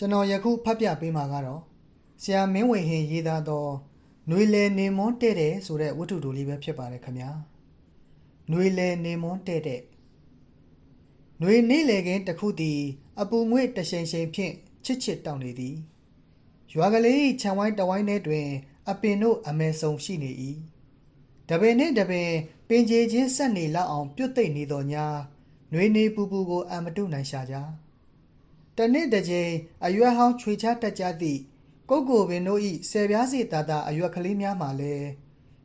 ကျွန်တော်ယခုဖတ်ပြပေးမှာကတော့ဆရာမင်းဝေဟင်ရေးသားသောနှွေလေနေမွန်းတဲ့တဲ့ဆိုတဲ့ဝတ္ထုတိုလေးပဲဖြစ်ပါတယ်ခင်ဗျာနှွေလေနေမွန်းတဲ့တဲ့နှွေနေလေခင်တစ်ခုသည် အပူငွေ့တရှိန်ရှိန်ဖြင့်ချစ်ချစ်တောင်းနေသည်ရွာကလေးခြံဝိုင်းတဝိုင်းထဲတွင် အပင်တို့အမဲဆုံရှိနေ၏တပင်နှင့်တပင်ပင်ကြေချင်းဆက်နေလောက်အောင် ပြုတ်သိမ့်နေသောညာနှွေနေပူပူကိုအံမတုနိုင်ရှာကြ။ တနေ့တစ်ကြိမ်အရွက်ဟောင်းချွေချတက်ကြသည့်ကိုကိုပင်တို့၏ဆယ်ပြားစီတာတာအရွက်ကလေးများမှလည်း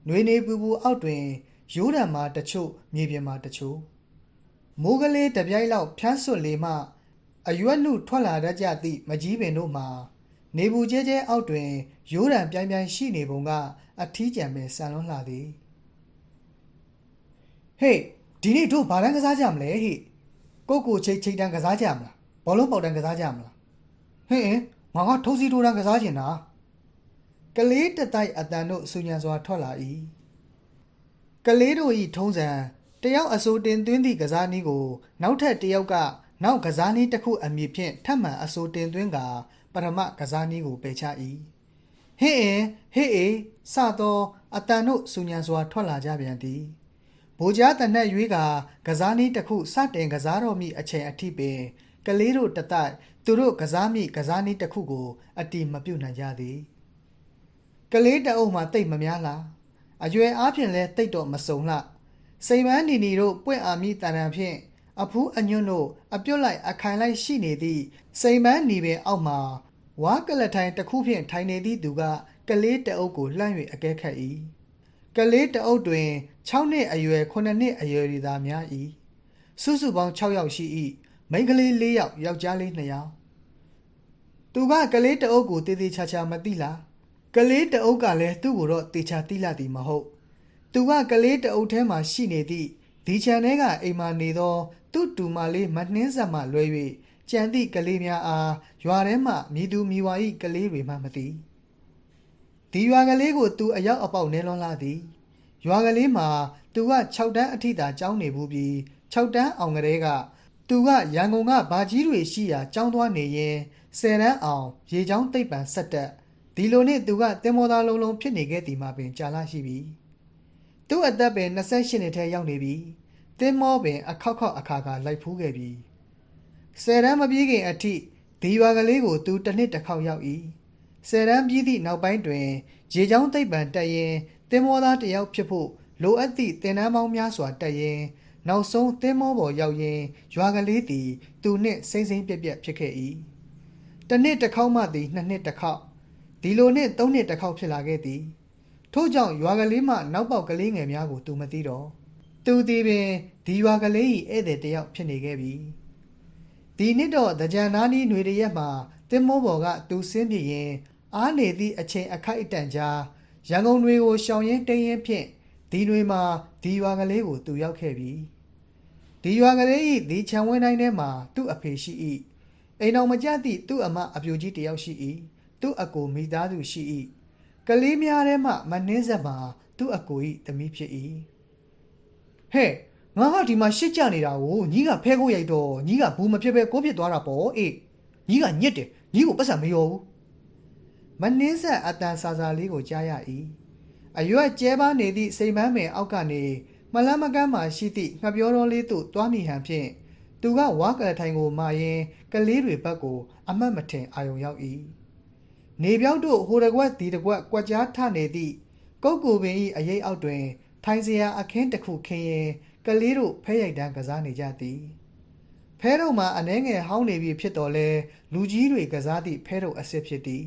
နှွေနေပူပူအောက်တွင်ရိုးတံမှာတချို့မြေပြင်မှာတချို့မိုးကလေးတစ်ပြိုက်လောက်ဖြန်းစွတ်လေမှအရွက်လူထွက်လာတတ်ကြသည့်မကြီးပင်တို့မှာနေဘူးကျဲကျဲအောက်တွင်ရိုးတံပြိုင်ပြိုင်ရှိနေပုံကအထီးကျန်ပင်ဆန်လွန်းလာသည်ဟေးဒီနေ့တို့ဘာတန်းကစားကြမလဲဟေ့ကိုကိုချိတ်ချိတ်တန်းကစားကြမလား ဘောလုံးပေါက်တန်းကစားကြမလားဟင်းအင်းငါကထုံးစီထိုးတန်းကစားချင်တာကလေးတတိုက်အတန်တို့ဆူညံစွာထွက်လာ၏ကလေးတို့၏ထုံးစံတယောက်အစိုးတင်သွင်းသည့်ကစားနည်းကို နောက်ထပ်တယောက်ကနောက်ကစားနည်းတစ်ခုအမည်ဖြင့်ထပ်မံအစိုးတင်သွင်းကာပထမကစားနည်းကိုပယ်ချ၏ဟင်းအင်းဟေးအေးစသောအတန်တို့ဆူညံစွာထွက်လာကြပြန်သည်ဗိုလ်ကြားတနက်ရွေးကကစားနည်းတစ်ခုစတင်ကစားတော်မူအချိန်အထိပင် ကလေးတို့တတိုက်သူတို့ကစားမိကစားနည်းတစ်ခုကို အတိမပြုတ်နိုင်ကြသည်ကလေးတအုပ်မှတိတ်မများလားအရွယ်အားဖြင့်လဲတိတ်တော့မစုံလှစိမ်မန်းနီနီတို့ပွင့်အာမိတန်တန်ဖြင့်အဖူးအညွန့်တို့အပြုတ်လိုက်အခိုင်လိုက်ရှိနေသည့်စိမ်မန်းနီပင်အောက်မှာဝါကလထိုင်တစ်ခုဖြင့်ထိုင်နေသည့်သူကကလေးတအုပ်ကိုလှမ်း၍အကဲခတ်၏ကလေးတအုပ်တွင်6နှစ်အရွယ်9နှစ်အရွယ်တွေသာများ၏စုစုပေါင်း6ယောက်ရှိ၏ မိန်းကလေး4ယောက်ယောက်ျားလေး2ယောက်သူကကလေးတအုပ်ကိုတေးသေးချာချာမသိလားကလေးတအုပ်ကလည်းသူ့ကိုတော့တေချာသိလာသည်မဟုတ်သူကကလေးတအုပ်ထဲမှာရှိနေသည့်ဒီချန်ထဲကအိမ်မှာနေသော သူ့တူမလေးမနှင်းဆက်မှလွဲ၍ကြံသည့်ကလေးများအားရွာထဲမှမြည်သူမြည်ဝါ၏ကလေးတွေမှမသိဒီရွာကလေးကိုသူအရောက်အပေါက်နဲလွန်လာသည်ရွာကလေးမှာသူက6တန်းအထိသာကျောင်းနေဘူးပြီး6တန်းအောင်ကလေးက သူကရန်ကုန်ကဗာကြီးတွေရှိရာကျောင်းသွားနေရင်10တန်းအောင်ရေချောင်းတိတ်ပံဆက်တက်ဒီလိုနဲ့သူကတင်မောသားလုံးလုံးဖြစ်နေခဲ့သည်မှာပင်ကြာလာရှိပြီသူ့အသက်ပင်28နှစ်ထဲရောက်နေပြီတင်မောပင်အခောက်ခောက်အခါခါလိုက်ဖူးခဲ့ပြီ10တန်းမပြေးခင်အထိဒီရွာကလေးကိုသူတစ်နှစ်တစ်ခေါက်ရောက်၏ဆယ်တန်းပြီးသည့်နောက်ပိုင်းတွင်ရေချောင်းသိပ်ပံတက်ရင်တင်မောသားတစ်ယောက်ဖြစ်ဖို့လိုအပ်သည့်တင်နန်းပေါင်းများစွာတက်ရင် နောက်ဆုံးတင်မောပေါ်ရောက်ရင်ရွာကလေးသည် သူနှင့်စိမ့်စိမ့်ပြက်ပြက်ဖြစ်ခဲ့၏တစ်နှစ်တစ်ခေါက်မှသည်နှစ်နှစ်တစ်ခေါက်ဒီလိုနှင့်သုံးနှစ်တစ်ခေါက်ဖြစ်လာခဲ့သည်ထို့ကြောင့်ရွာကလေးမှနောက်ပေါက်ကလေးငယ်များကိုသူမသိတော့သူသည်ပင်ဒီရွာကလေး၏ဧည့်သည်တစ်ယောက်ဖြစ်နေခဲ့ပြီဒီနှစ်တော့ဒကြံနာနီးຫນွေတရက်မှာတင်မောပေါ်ကသူဆင်းပြရင် အားနေသည့်အချိန်အခိုက်အတန့်ကြားရန်ကုန်တွေကိုရှောင်ရင်းတိမ်ရင်ဖြင့်ဒီတွေမှာဒီရွာကလေးကိုသူရောက်ခဲ့ပြီ ဒီရွာကလေး၏ဒီခြံဝင်းတိုင်းထဲမှာသူ့အဖေရှိ၏အိမ်တော်မကြသည့်သူ့အမအပြိုကြီးတစ်ယောက်ရှိ၏သူ့အကိုမိသားစုရှိ၏ကလေးများထဲမှမနှင်းဆက်မှာသူ့အကို၏သမီးဖြစ်၏ဟဲ့ငါကဒီမှာရှစ်ကြနေတာကိုညီကဖဲကိုရိုက်တော့ညီကဘူးမဖြစ်ပဲကိုဖြစ်သွားတာပေါ့အေးညီကညစ်တယ်ညီကိုပတ်စံမရောဘူးမနှင်းဆက်အတန်ဆာဆာလေးကိုကြားရ၏အရွက်ကျဲပါနေသည့်စိမ်မန်းပင်အောက်ကနေ မလန်းမကန်းမှရှိသည့်ငှက်ပြောတော်လေးသို့တွားမိဟန်ဖြင့်သူကဝါကလထိုင်ကိုမာရင်ကလေးတွေဘက်ကို အမတ်မထင်အာယုံရောက်၏နေပြောက်တို့ဟိုတကွက်ဒီတကွက်ကွက်ကြားထနေသည့်ကုတ်ကိုပင်၏အရေးအောက်တွင် ထိုင်စရာအခင်းတစ်ခုခင်းရင်ကလေးတို့ဖဲရိုက်တန်းကစားနေကြသည်ဖဲတို့မှာအနှဲငယ်ဟောင်းနေပြီဖြစ်တော်လဲလူကြီးတွေကစားသည့်ဖဲတို့အစ်စ်ဖြစ်သည်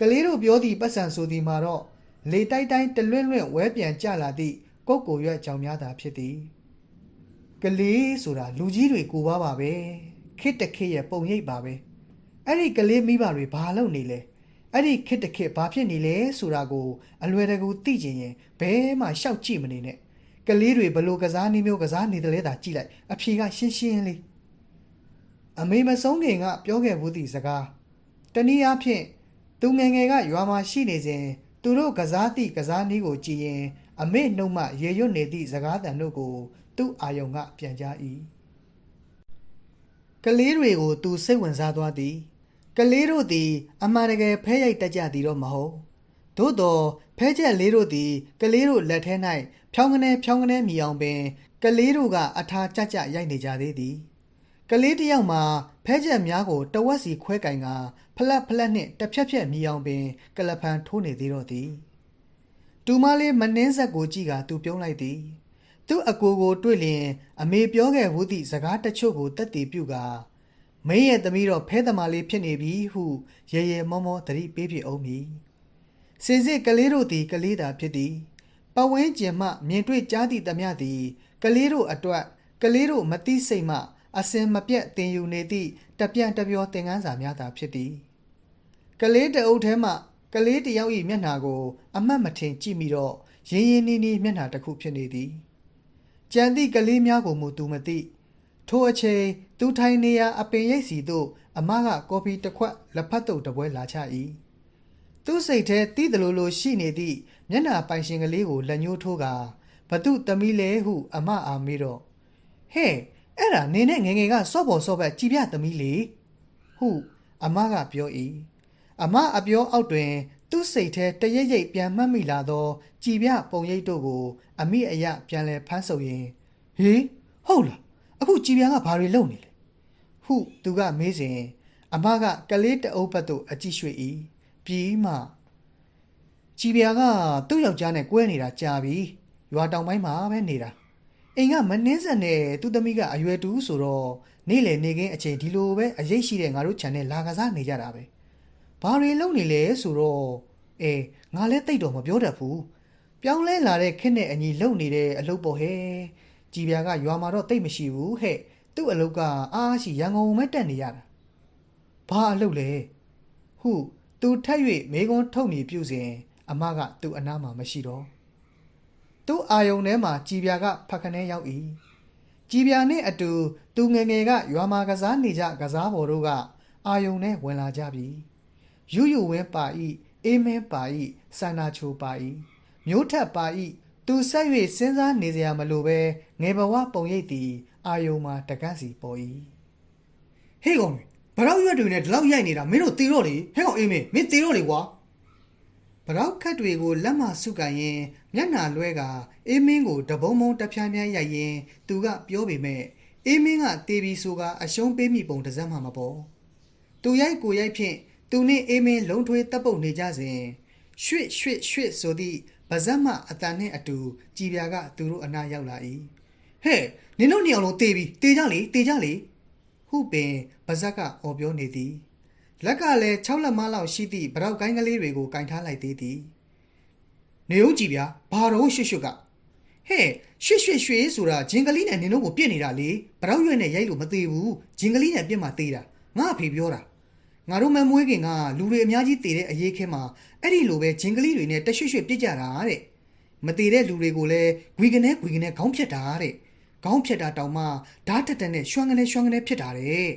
ကလေးတို့ပြောသည့်ပတ်စံဆိုသည်မှာတော့လေတိုက်တိုင်းတလွင့်လွင့်ဝဲပြန်ကြလာသည့် ကုတ်ကိုရွက်ကြောင်များသာဖြစ်သည်ကလေးဆိုတာလူကြီးတွေကိုပါပါပဲခစ်တခစ်ရဲ့ပုံရိပ်ပါပဲအဲ့ဒီကလေးမိဘတွေဘာလုပ်နေလဲအဲ့ဒီခစ်တခစ်ဘာဖြစ်နေလဲဆိုတာကိုအလွယ်တကူသိချင်ရင်ဘဲမှရှောက်ကြည့်မနေနဲ့ကလေးတွေဘလို့ကစားနည်းမျိုးကစားနေတယ်လဲသာကြည့်လိုက်အဖြေကရှင်းရှင်းလေးအမေမဆုံးခင်ကပြောခဲ့ဘူးသည့်စကားတနည်းအားဖြင့်သူငယ်ငယ်ကရွာမှာရှိနေစဉ်သူတို့ကစားသည့်ကစားနည်းကိုကြည့်ရင် အမေနှုတ်မှရေရွတ်နေသည့်စကားတန်တို့ကို သူ့အာယုံကပြန်ကြား၏ကလေးတွေကို သူစိတ်ဝင်စားသွားသည် ကလေးတို့သည် အမှန်တကယ်ဖဲရိုက်တတ်ကြသည်တော့မဟုတ်သို့သောဖဲချက်လေးတို့သည် ကလေးတို့လက်ထဲ၌ဖြောင်းကနေဖြောင်းကနေမြည်အောင်ပင် ကလေးတို့ကအထာကြကြရိုက်နေကြသေးသည်ကလေးတစ်ယောက်မှာဖဲချက်များကိုတဝက်စီခွဲကင်ကဖလက်ဖလက်နှင့်တစ်ဖြက်ဖြက်မြည်အောင်ပင် ကလဖန်ထိုးနေသေးတော့သည် တူမလေးမနှင်းဆက်ကိုကြည့်ကသူပြုံးလိုက်သည် သူ့အကိုကိုတွေ့လျင် အမေပြောခဲ့ဘူးသည့်စကားတချို့ကိုတက်တည်ပြုကမင်းရဲ့သမီးတော့ဖဲသမားလေးဖြစ်နေပြီဟုရေရေမောမောသတိပေးဖြစ်အောင်မည်စင်စစ်ကလေးတို့သည်ကလေးသာဖြစ်သည်ပဝင်းကျင်မှမြင်တွေ့ကြားသည့်သမျှသည် ကလေးတို့အတွက်ကလေးတို့မသိစိတ်မှအစင်မပြတ်တင်ယူနေသည့်တပြန့်တပြောသင်ခန်းစာများသာဖြစ်သည်ကလေးတအုပ်ထဲမှ ကလေးတစ်ယောက်၏မျက်နှာကို အမှတ်မထင်ကြည့်မိတော့ရင်းရင်းနှီးနှီးမျက်နှာတစ်ခုဖြစ်နေသည်ကြံသည့်ကလေးများကိုမူသူမသိထိုအချိန်သူထိုင်နေရာအပင်ရိပ်စီသို့အမကကော်ဖီတစ်ခွက်လက်ဖက်တုပ်တစ်ပွဲလာချ၏သူ့စိတ်ထဲတီးတလိုလိုရှိနေသည့်မျက်နှာပိုင်ရှင်ကလေးကိုလက်ညှိုးထိုးကဘသူသမီးလဲဟုအမအာမေးတော့ဟဲ့အဲ့ဒါနင်းနဲ့ငယ်ငယ်ကစော့ပေါ်စော့ဘက်ကြည်ပြသမီးလေဟုအမကပြော၏ အမအပြောအောက်တွင် သူ့စိတ်ထဲတရိပ်ရိပ်ပြန်မှတ်မိလာသောကြည်ပြပုံရိပ်တို့ကို အမိအယပြန်လဲဖမ်းဆုပ်ရင်ဟေးဟုတ်လားအခုကြည်ပြကဘာတွေလုပ်နေလဲဟုသူကမေးစဉ်အမကကလေးတအုပ်ဘက်သို့အကြည့်ရွှေ့၏ပြီးမှကြည်ပြကသူ့ယောက်ျားနဲ့ကွဲနေတာကြာပြီရွာတောင်ပိုင်းမှာပဲနေတာအိမ်ကမနှင်းဆက်နဲ့သူ့သမီးကအရွယ်တူဆိုတော့နေ့လည်နေခင်းအချိန်ဒီလိုပဲအရေးရှိတဲ့ငါတို့ခြံနဲ့လာကစားနေကြတာပဲ ဘာတွေလုပ်နေလဲဆိုတော့အေးငါလည်းတိတ်တော့မပြောတတ်ဘူးပြောင်းလဲလာတဲ့ခက်နဲ့အညီလုပ်နေတဲ့အလုပ်ပေါ့ဟဲ့ကြည်ပြာကရွာမှာတော့တိတ်မရှိဘူးဟဲ့သူ့အလုပ်ကအားရှိရန်ကုန်မဲ့တက်နေရတာဘာအလုပ်လဲဟုသူထက်၍မေကွန်းထုတ်နေပြုစဉ်အမကသူ့အနားမှာမရှိတော့သူ့အာယုံထဲမှာကြည်ပြာကဖက်ခနဲရောက်၏ကြည်ပြာနှင့်အတူသူငယ်ငယ်ကရွာမှာကစားနေကြကစားပေါ်တို့ကအာယုံနဲ့ဝင်လာကြပြီ ယူယူဝင်းပါဤအေးမင်းပါဤစန္နာချိုပါဤမျိုးထက်ပါဤသူဆက်၍စဉ်းစားနေစရာမလိုပဲငယ်ဘဝပုံရိပ်သည်အာယုံမှာတကန့်စီပေါ်၏ဟေးကောင်ဘရောက်ရွက်တွေနဲ့ဒီလောက်ရိုက်နေတာမင်းတို့တေတော့လေဟဲ့ကောင်အေးမင်းမင်းတေတော့လေကွာဘရောက်ခတ်တွေကိုလက်မဆုကန်ရင်မျက်နှာလွဲကအေးမင်းကိုတပုံးပုံးတပြားပြားရိုက်ရင် သူကပြောပေမဲ့အေးမင်းကတေးပြီးဆိုကအရှုံးပေးမိပုံတစ်စက်မှမပေါ်သူရိုက်ကိုရိုက်ဖြင့် သူနှင့်အေးမင်းလုံးထွေးတပ်ပုတ်နေကြစဉ်ရွှေ့ရွှေ့ရွှေ့ဆိုသည့်ဗဇက်မအတန်နှင့်အတူကြည်ပြာကသူတို့အနားရောက်လာ၏ဟဲ့နင်တို့နှစ်ယောက်လုံးတေးပြီတေးကြလေတေးကြလေဟုပင်ဗဇက်ကအော်ပြောနေသည်လက်ကလည်း6လက်မလောက်ရှိသည့်ဗရောက်ကိုင်းကလေးတွေကိုကင်ထားလိုက်သေးသည်နေဦးကြည်ပြာဘာတော့ရွှေ့ရွှေ့ကဟဲ့ရွှေ့ရွှေ့ရွှေ့ဆိုတာဂျင်ကလေးနဲ့နင်တို့ကိုပြစ်နေတာလေဗရောက်ရွက်နဲ့ရိုက်လို့မသေးဘူးဂျင်ကလေးနဲ့ပြစ်မှသေးတာငါအဖေပြောတာ ငါတို့မမွေးခင်ကလူတွေအများကြီးတည်တဲ့အရေးခင်းမှာအဲ့ဒီလိုပဲဂျင်ကလေးတွေနဲ့တရွှွှွှပြစ်ကြတာတဲ့မတည်တဲ့လူတွေကိုလည်းဂွေကနေဂွေကနေခေါင်းဖြတ်တာတဲ့ခေါင်းဖြတ်တာတောင်မှဓာတ်တက်တက်နဲ့ရွှမ်းကနေရွှမ်းကနေဖြစ်တာတဲ့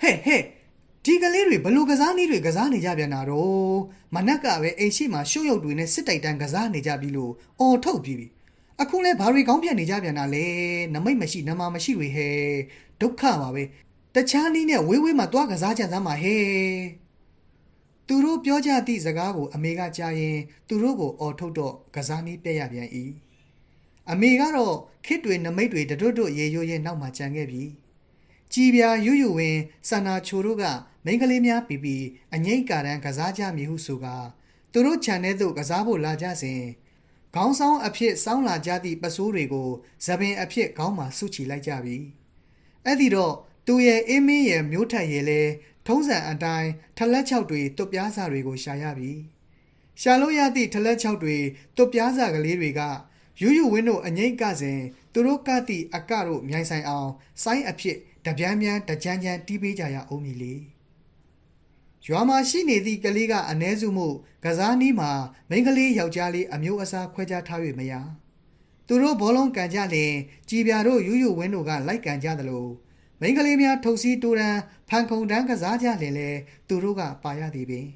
ဟဲ့ဟဲ့ဒီကလေးတွေဘလို့ကစားနည်းတွေကစားနေကြပြန်တာတော့မနက်ကပဲအိမ်ရှိမှာရှုပ်ရုပ်တွေနဲ့စစ်တိုက်တန်းကစားနေကြပြီလို့အော်ထုတ်ပြီးပြီအခုလဲဘာတွေခေါင်းဖြတ်နေကြပြန်တာလဲနမိတ်မရှိနမမရှိတွေဟဲ့ဒုက္ခပါပဲ တခြားနည်းနဲ့ဝေးဝေးမှာတွားကစားကြစမ်းပါဟဲ့သူတို့ပြောကြသည့်စကားကိုအမေကကြားရင် သူတို့ကိုအော်ထုတ်တော့ကစားနည်းပြက်ရပြန်၏အမေကတော့ခစ်တွေနမိတ်တွေတတွတ်တွတ်ရေရိုးရဲနောက်မှကြံခဲ့ပြီကြည်ပြာယူယူဝင်စန္နာချိုတို့ကမိန်းကလေးများပြီးပြီးအငိမ့်ကာတန်းကစားကြမည်ဟုဆိုကာသူတို့ခြံထဲသို့ကစားဖို့လာကြစဉ်ခေါင်းဆောင်အဖြစ်စောင်းလာကြသည့်ပစိုးတွေကိုဇပင်အဖြစ်ခေါင်းမှာဆုချီလိုက်ကြပြီအဲ့ဒီတော့ သူရဲ့အင်းမင်းရဲ့မျိုးထက်ရဲ့လဲထုံးစံအတိုင်းထလက်ချောက်တွေတွတ်ပြားစာတွေကိုရှာရပြီရှာလို့ရသည့်ထလက်ချောက်တွေတွတ်ပြားစာကလေးတွေကယူယူဝင်းတို့အငိမ့်ကစဉ်သူတို့ကသည့်အကတို့မြိုင်ဆိုင်အောင်စိုင်းအဖြစ်တပြန်းပြန်းတကြမ်းကြမ်းတီးပေးကြရအောင်မည်လေရွာမှာရှိနေသည့်ကလေးကအ ਨੇ စုမှုကစားနီးမှာမိန်းကလေးယောက်ျားလေးအမျိုးအစားခွဲခြားထား၍မရသူတို့ဘောလုံးကန်ကြလင်ကြည်ပြာတို့ယူယူဝင်းတို့ကလိုက်ကန်ကြသလို မိန်းကလေးများထုတ်စီးတူရန်ဖန်ခုံတန်းကစားကြလင်လေသူတို့ကပါရသည်ပင်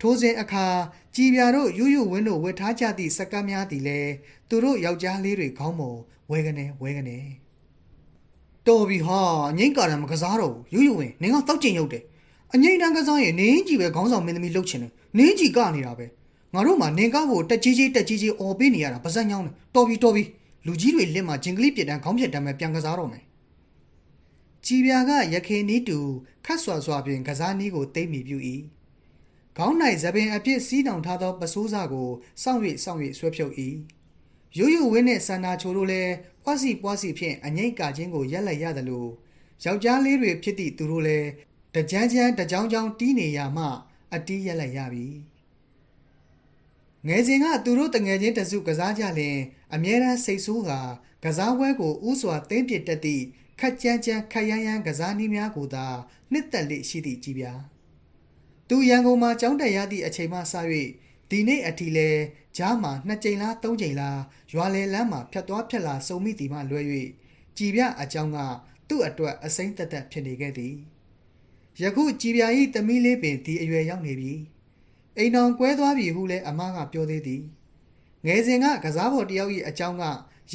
ထိုးစဉ်အခါကြည်ပြာတို့ယူယူဝင်းတို့ဝတ်ထားကြသည့်စကတ်များသည်လည်းသူတို့ယောက်ျားလေးတွေခေါင်းပေါ်ဝဲကနေဝဲကနေဟတော်ပြီဟာအငိမ့်ကာရံမကစားတော့ဘူးယူယူဝင်နင်ကတောက်ကျင်ရုပ်တယ်အငိမ့်တန်းကစားရင်နင်းကြီးပဲခေါင်းဆောင်မင်းသမီးလှုပ်ချင်တယ်နင်းကြီးကနေတာပဲငါတို့မှနင်ကကိုတက်ကြီးကြီးတက်ကြီးကြီးអော်ပေးနေရတာပါဇက်ညောင်းတယ်တော်ပြီတော်ပြီလူကြီးတွေလက်မှာဂျင်ကလီပြစ်တန်းခေါင်းပြစ်တန်းပဲပြန်ကစားတော့မယ် ကြည်ပြာကရခေနီးတူခတ်ဆွာဆွာဖြင့်ကစားနည်းကိုတိမ့်မိပြု၏ခေါင်း၌သပင်အပြစ်စီးတောင်ထားသောပစိုးစားကိုစောင့်၍စောင့်၍ဆွဲဖြုတ်၏ရိုးရိုးဝင်းနှင့်ဆန္နာချိုတို့လည်းပွားစီပွားစီဖြင့်အငိမ့်ကာခြင်းကိုရက်လက်ရသလိုယောက်ျားလေးတွေဖြစ်သည့်သူတို့လည်းတကြမ်းကြမ်းတကြောင်ကြောင်တီးနေရမှ အတီးရက်လက်ရပြီငယ်စဉ်ကသူတို့တငယ်ချင်းတစုကစားကြလင်အမြဲတမ်းစိတ်ဆိုးကကစားပွဲကိုဥစွာသိမ့်ပစ်တတ်သည့် ခက်ကြမ်းကြမ်းခက်ရမ်းရမ်းကစားနည်းများကိုသာနှစ်သက်လေရှိသည့်ကြည်ပြာသူရန်ကုန်မှာကျောင်းတက်ရသည့်အချိန်မှစ၍ဒီနေ့အထိလဲကြားမှာနှစ်ကြိမ်လားသုံးကြိမ်လားရွာလေလမ်းမှာဖြတ်သွားဖြတ်လာစုံမိသည်မှလွဲ၍ကြည်ပြအကြောင်းကသူ့အတွက်အစိမ့်သက်သက်ဖြစ်နေခဲ့သည်ယခုကြည်ပြ၏တမီးလေးပင်ဒီအရွယ်ရောက်နေပြီအိမ်တော်ကွဲသွားပြီဟုလည်းအမကပြောသေးသည်ငယ်စဉ်ကကစားပေါ်တယောက်၏အကြောင်းက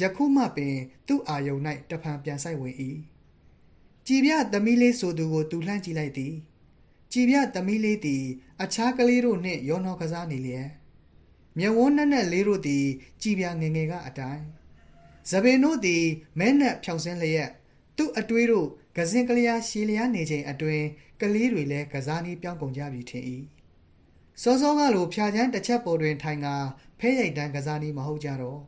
ယခုမှပင်သူ့အာယုံ၌တဖန်ပြန်ဆိုင်ဝင်၏ကြည်ပြသမီးလေးဆိုသူကိုသူလှမ်းကြည့်လိုက်သည်ကြည်ပြသမီးလေးသည် အခြားကလေးတို့နှင့်ရောနှောကစားနေလျက်မျက်ဝန်းနဲ့နဲ့လေးတို့သည် ကြည်ပြငယ်ငယ်ကအတိုင်းဇပင်တို့သည်မဲနက်ဖြောင်ဆင်းလျက်သူ့အတွေးတို့ကစင်ကလေးရှည်လျားနေချိန်အတွင်းကလေးတွေလည်းကစားနည်းပြောင်းကုန်ကြပြီထင်၏စောစောကလိုဖြာချမ်းတစ်ချက်ပေါ်တွင်ထိုင်ကဖဲရိုက်တန်းကစားနည်းမဟုတ်ကြတော့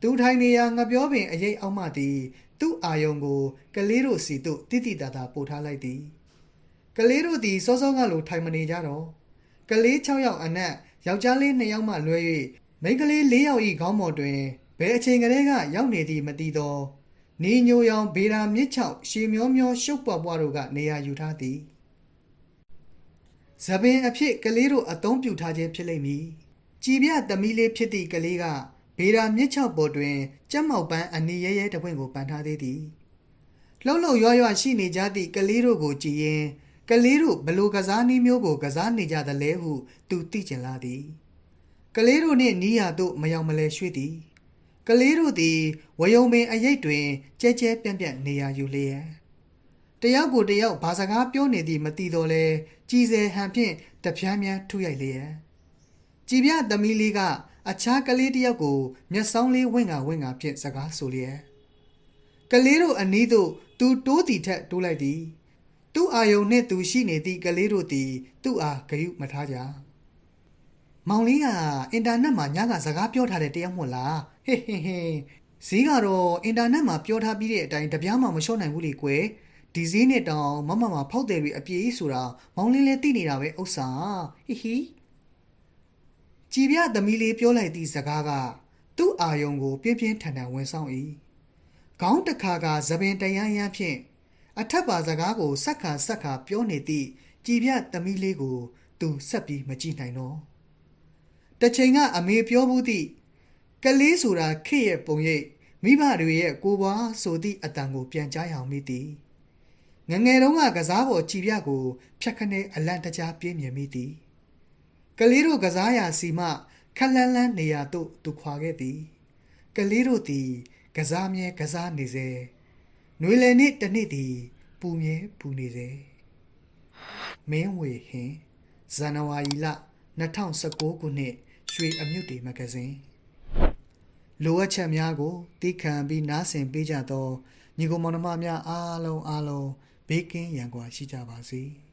သူထိုင်နေရာငပြောပင်အရေးအောက်မှသည် သူ့အာယုံကိုကလေးတို့စီသို့တိတိတသာပို့ထားလိုက်သည်ကလေးတို့သည်စောစောကလိုထိုင်မနေကြတော့ကလေး6ယောက်အနက်ယောက်ျားလေး2ယောက်မှလွဲ၍မိန်းကလေး4ယောက်၏ခေါင်းပေါ်တွင်ဘယ်အချိန်ကလေးကရောက်နေသည်မသိသောနေညိုရောင်ဗေရာမြစ်ချောက်ရှေမျောမျောရှုပ်ပွားပွားတို့ကနေရာယူထားသည်ဇပင်အဖြစ်ကလေးတို့အသုံးပြုထားခြင်းဖြစ်လိမ့်မည်ကြည်ပြသမီးလေးဖြစ်သည့်ကလေးက ဗေရာမြစ်ချောက်ပေါ်တွင်ကြက်မောက်ပန်းအနီရဲရဲတပွင့်ကိုပန်ထားသေးသည်လှုပ်လှုပ်ရွရွရှိနေကြသည့်ကလေးတို့ကိုကြည်ရင်ကလေးတို့ဘလို့ကစားနည်းမျိုးကိုကစားနေကြသလဲဟုသူသိကျင်လာသည်ကလေးတို့နှင့်နီးရာသို့မရောက်မလဲရွှေ့သည်ကလေးတို့သည်ဝယုံပင်အရိတ်တွင်ကြဲကြဲပြန့်ပြန့်နေရာယူလျက်တယောက်ကိုတယောက်ဘာစကားပြောနေသည်မသိတော့လဲကြည်စဲဟန်ဖြင့်တပြန်းပြန်းထုရိုက်လျက်ကြည်ပြသမီးလေးက အခြားကလေးတစ်ယောက်ကိုမျက်စောင်းလေးဝင့်ကဝင့်ကဖြင့်စကားဆိုလျက်ကလေးတို့အနီးသို့သူတိုးတီထက်တိုးလိုက်သည် သူ့အာယုံနှင့်သူရှိနေသည့်ကလေးတို့သည် သူ့အားဂရုမထားကြမောင်လေးကအင်တာနက်မှာညကစကားပြောထားတဲ့တယောက်မို့လားဟေးဟေးဟေးဈေးကတော့အင်တာနက်မှာပြောထားပြီးတဲ့အတိုင်းတပြားမှမလျှော့နိုင်ဘူးလေကွယ်ဒီဈေးနဲ့တောင်မမမဖောက်တယ်တွေအပြေးဆိုတာမောင်လေးလည်းသိနေတာပဲဥစ္စာဟီဟီ ကြည်ပြသမီးလေးပြောလိုက်သည့်စကားကသူ့အာယုံကို ပြင်းပြင်းထန်ထန်ဝင်ဆောင်၏ခေါင်းတစ်ခါကသပင်တရမ်းရမ်းဖြင့်အထက်ပါစကားကိုစက်ခါစက်ခါပြောနေသည့်ကြည်ပြသမီးလေးကို သူဆက်ပြီးမကြည့်နိုင်တော့တစ်ချိန်ကအမေပြောဘူးသည့်ကလေးဆိုတာခေရဲ့ပုံရိပ်မိဘတွေရဲ့ကိုယ်ပွားဆိုသည့်အတန်ကိုပြန်ကြားရအောင်မိသည်ငယ်ငယ်တုန်းကကစားပေါ်ကြည်ပြကိုဖြတ်ခနဲအလန့်တကြားပြင်းမြင်မိသည် ကလေးတို့ကစားရာစီမှခက်လန်းလန်းနေရာသို့သူခွာခဲ့သည် ကလေးတို့သည် ကစားမြဲကစားနေစေနွေလယ်နေ့တစ်နေ့သည် ပူမြဲပူနေစေမင်းဝေဟင်ဇန်နဝါရီလ2019ခုနှစ်ရွှေအမြုတ်တီမဂ္ဂဇင်းလိုအပ်ချက်များကိုသိခံပြီးနားဆင်ပေးကြသောညီကောင်မောင်နှမများအားလုံးအားလုံးဘေးကင်းရန်ကွာရှိကြပါစေ။